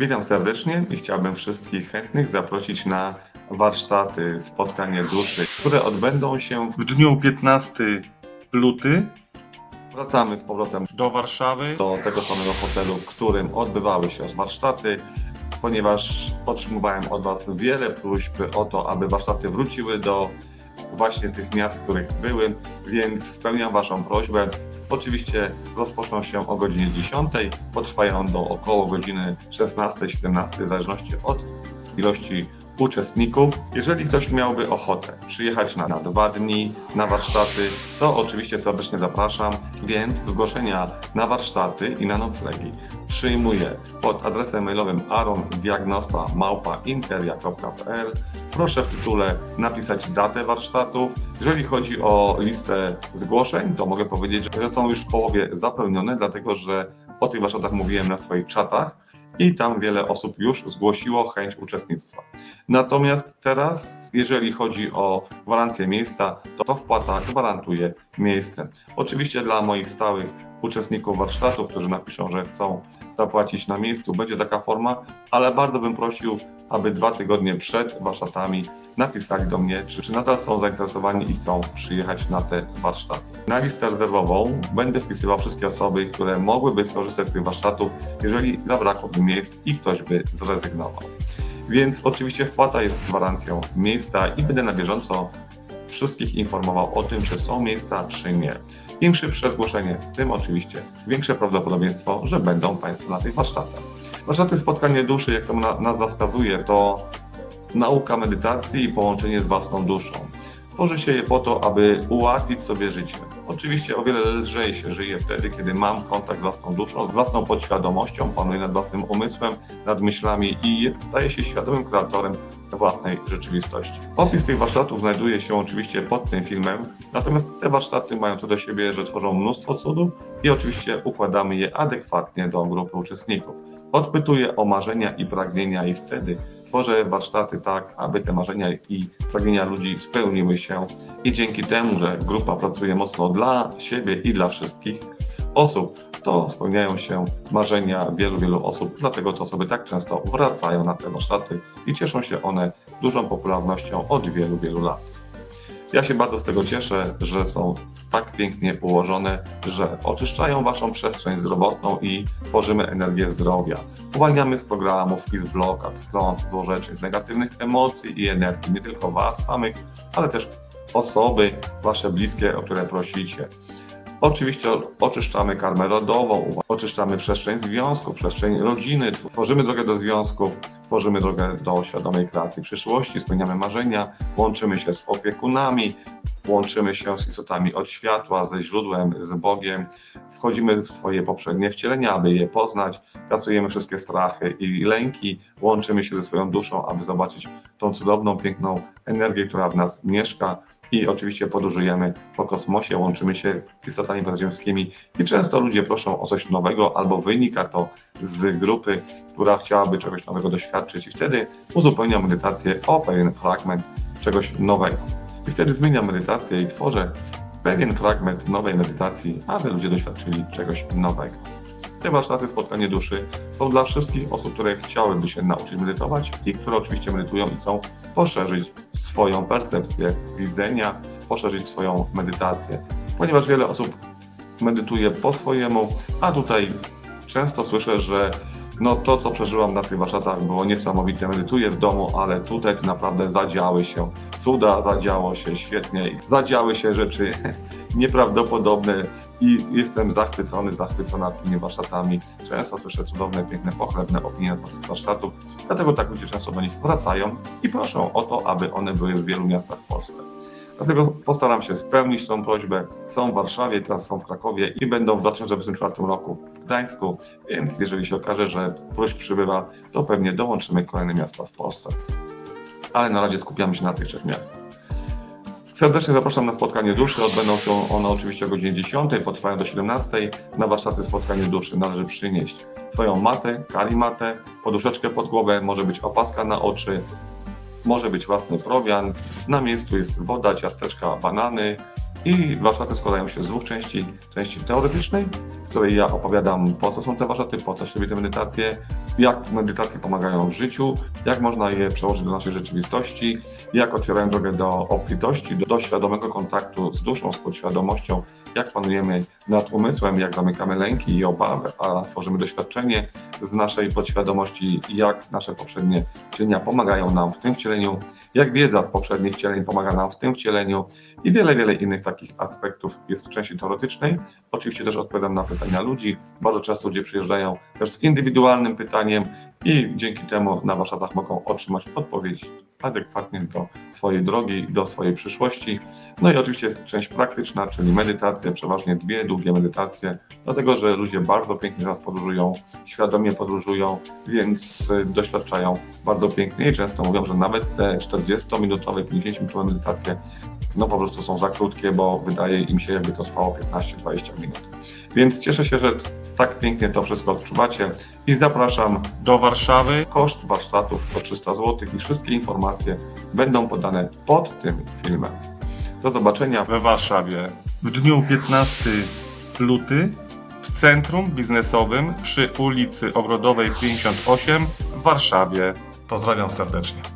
Witam serdecznie i chciałbym wszystkich chętnych zaprosić na warsztaty Spotkanie Duszy, które odbędą się w dniu 15 luty. Wracamy z powrotem do Warszawy, do tego samego hotelu, w którym odbywały się warsztaty, ponieważ otrzymywałem od Was wiele próśb o to, aby warsztaty wróciły do właśnie tych miast, w których były, więc spełniam Waszą prośbę. Oczywiście rozpoczną się o godzinie 10, potrwają do około godziny 16-17, w zależności od ilości uczestników. Jeżeli ktoś miałby ochotę przyjechać na, na dwa dni na warsztaty, to oczywiście serdecznie zapraszam, więc zgłoszenia na warsztaty i na noclegi przyjmuję pod adresem mailowym arondiagnosta.interia.pl. Proszę w tytule napisać datę warsztatów. Jeżeli chodzi o listę zgłoszeń, to mogę powiedzieć, że są już w połowie zapełnione, dlatego że o tych warsztatach mówiłem na swoich czatach i tam wiele osób już zgłosiło chęć uczestnictwa. Natomiast teraz, jeżeli chodzi o gwarancję miejsca, to, to wpłata gwarantuje miejsce. Oczywiście dla moich stałych uczestników warsztatów, którzy napiszą, że chcą zapłacić na miejscu, będzie taka forma, ale bardzo bym prosił, aby dwa tygodnie przed warsztatami napisali do mnie, czy, czy nadal są zainteresowani i chcą przyjechać na te warsztaty. Na listę rezerwową będę wpisywał wszystkie osoby, które mogłyby skorzystać z tych warsztatów, jeżeli zabrakłoby miejsc i ktoś by zrezygnował. Więc oczywiście wpłata jest gwarancją miejsca i będę na bieżąco wszystkich informował o tym, czy są miejsca, czy nie. Im szybsze zgłoszenie, tym oczywiście większe prawdopodobieństwo, że będą Państwo na tych warsztatach. Warsztaty spotkanie duszy, jak samo na- nazwa wskazuje, to nauka medytacji i połączenie z własną duszą. Tworzy się je po to, aby ułatwić sobie życie. Oczywiście o wiele lżej się żyje wtedy, kiedy mam kontakt z własną duszą, z własną podświadomością, panuję nad własnym umysłem, nad myślami i staję się świadomym kreatorem własnej rzeczywistości. Opis tych warsztatów znajduje się oczywiście pod tym filmem, natomiast te warsztaty mają to do siebie, że tworzą mnóstwo cudów i oczywiście układamy je adekwatnie do grupy uczestników. Odpytuję o marzenia i pragnienia i wtedy tworzę warsztaty tak, aby te marzenia i pragnienia ludzi spełniły się i dzięki temu, że grupa pracuje mocno dla siebie i dla wszystkich osób, to spełniają się marzenia wielu, wielu osób, dlatego te osoby tak często wracają na te warsztaty i cieszą się one dużą popularnością od wielu, wielu lat. Ja się bardzo z tego cieszę, że są tak pięknie ułożone, że oczyszczają Waszą przestrzeń zdrowotną i tworzymy energię zdrowia. Uwalniamy z programów i z blokad, stron, złorzeczeń, z negatywnych emocji i energii, nie tylko Was samych, ale też osoby Wasze bliskie, o które prosicie. Oczywiście oczyszczamy karmę rodową, oczyszczamy przestrzeń związków, przestrzeń rodziny, tworzymy drogę do związków, tworzymy drogę do świadomej kreacji przyszłości, spełniamy marzenia, łączymy się z opiekunami, łączymy się z istotami od światła, ze źródłem, z Bogiem, wchodzimy w swoje poprzednie wcielenia, aby je poznać, kasujemy wszystkie strachy i lęki, łączymy się ze swoją duszą, aby zobaczyć tą cudowną, piękną energię, która w nas mieszka i oczywiście podróżujemy po kosmosie, łączymy się z istotami pozaziemskimi i często ludzie proszą o coś nowego albo wynika to z grupy, która chciałaby czegoś nowego doświadczyć i wtedy uzupełniam medytację o pewien fragment czegoś nowego. I wtedy zmieniam medytację i tworzę pewien fragment nowej medytacji, aby ludzie doświadczyli czegoś nowego. Te warsztaty spotkanie duszy są dla wszystkich osób, które chciałyby się nauczyć medytować i które oczywiście medytują i chcą poszerzyć swoją percepcję widzenia, poszerzyć swoją medytację. Ponieważ wiele osób medytuje po swojemu, a tutaj często słyszę, że no to, co przeżyłam na tych warsztatach było niesamowite. Medytuję w domu, ale tutaj to naprawdę zadziały się cuda, zadziało się świetnie, zadziały się rzeczy nieprawdopodobne i jestem zachwycony, zachwycona tymi warsztatami. Często słyszę cudowne, piękne, pochlebne opinie na temat warsztatów, dlatego tak ludzie często do nich wracają i proszą o to, aby one były w wielu miastach w Polsce. Dlatego postaram się spełnić tą prośbę. Są w Warszawie, teraz są w Krakowie i będą w 2024 roku w Gdańsku, więc jeżeli się okaże, że próśb przybywa, to pewnie dołączymy kolejne miasta w Polsce. Ale na razie skupiamy się na tych trzech miastach. Serdecznie zapraszam na spotkanie duszy. Odbędą się one oczywiście o godzinie 10, potrwają do 17. Na warsztaty spotkanie duszy należy przynieść swoją matę, kalimatę, poduszeczkę pod głowę, może być opaska na oczy, może być własny prowiant. Na miejscu jest woda, ciasteczka, banany I warsztaty składają się z dwóch części. Części teoretycznej, której ja opowiadam, po co są te warsztaty, po co się robi te medytacje, jak medytacje pomagają w życiu, jak można je przełożyć do naszej rzeczywistości, jak otwierają drogę do obfitości, do, do świadomego kontaktu z duszą, z podświadomością, jak panujemy nad umysłem, jak zamykamy lęki i obawy, a tworzymy doświadczenie z naszej podświadomości, jak nasze poprzednie wcielenia pomagają nam w tym wcieleniu, jak wiedza z poprzednich wcieleń pomaga nam w tym wcieleniu i wiele, wiele innych takich aspektów jest w części teoretycznej. Oczywiście też odpowiadam na pytania ludzi. Bardzo często ludzie przyjeżdżają też z indywidualnym pytaniem i dzięki temu na warsztatach mogą otrzymać odpowiedź adekwatnie do swojej drogi, do swojej przyszłości. No i oczywiście jest część praktyczna, czyli medytacje, przeważnie dwie długie medytacje, dlatego że ludzie bardzo pięknie teraz podróżują, świadomie podróżują, więc y, doświadczają bardzo pięknie i często mówią, że nawet te 40-minutowe, 50-minutowe medytacje no po prostu są za krótkie, bo wydaje im się, jakby to trwało 15-20 minut. Więc cieszę się, że tak pięknie to wszystko odczuwacie i zapraszam do Warszawy. Koszt warsztatów to 300 zł i wszystkie informacje będą podane pod tym filmem. Do zobaczenia we Warszawie w dniu 15 luty w centrum biznesowym przy ulicy Ogrodowej 58 w Warszawie. Pozdrawiam serdecznie.